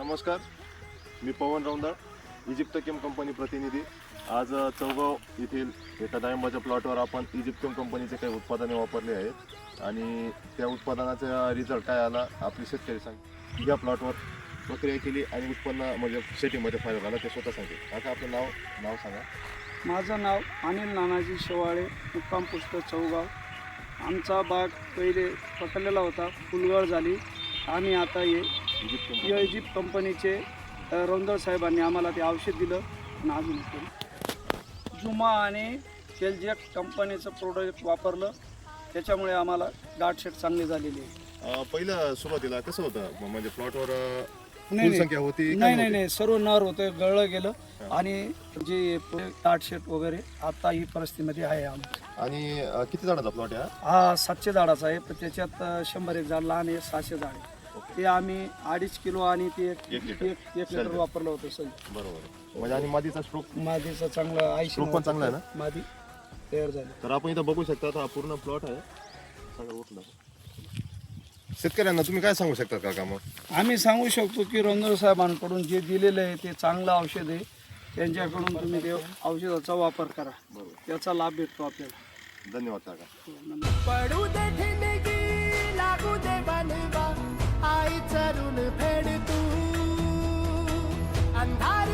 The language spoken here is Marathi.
नमस्कार. मी पवन रौंदाळ इजिप्त केम कंपनी प्रतिनिधी. आज चौगाव येथील एका डाळिंबाच्या प्लॉटवर आपण इजिप्तकेम कंपनीचे काही उत्पादने वापरली आहेत. आणि त्या उत्पादनाचा रिझल्ट काय आला आपले शेतकरी सांग. या प्लॉटवर प्रक्रिया केली आणि उत्पन्न म्हणजे शेतीमध्ये फायदा झाला ते स्वतः सांगेल आता आपलं नाव नाव सांगा. माझं नाव अनिल नानाजी शेवाळे मुक्काम पुष्प चौगाव. आमचा बाग पहिले पकडलेला होता फुलगळ झाली. आणि आता हे इजिप्त इजिप्त कंपनीचे रौंदळ साहेबांनी आम्हाला ते औषध दिलं आणि अजून जुमा आणि केलजेक कंपनीचं प्रोडक्ट वापरलं. त्याच्यामुळे आम्हाला गाठशेट चांगली झालेली आहे. पहिलं सुरुवातीला कसं होतं? म्हणजे प्लॉटवर नाही, नाही. होती नाही सर्व नर होतं गळलं गेलं. आणि जे गाठशेट वगैरे आता ही परिस्थितीमध्ये आहे आमची. आणि किती झाडाचा प्लॉट आहे हा? सातशे झाडाचा आहे. पण त्याच्यात शंभर एक झाड लहान आहे सहाशे झाड आहे. ते आम्ही अडीच किलो आणि ते एक एक लिटर. एक एक लिटर वापरलं होतं सर बरोबर. म्हणजे आणि मादीचा स्ट्रोक मादीचं चांगलं ऐंशी पण चांगला आहे ना? मादी तयार झाली. तर आपण इथं बघू शकता हा पूर्ण प्लॉट आहे. सगळं उठलं शेतकऱ्यांना तुम्ही काय सांगू शकता काका मग? आम्ही सांगू शकतो की रंजन साहेबांकडून जे दिलेलं आहे ते चांगलं औषध आहे. त्यांच्याकडून तुम्ही ते औषधाचा वापर करा. त्याचा लाभ भेटतो आपल्याला. धन्यवाद काका. हो, नमस्कार. पडू दे चरून फेड तू अंधार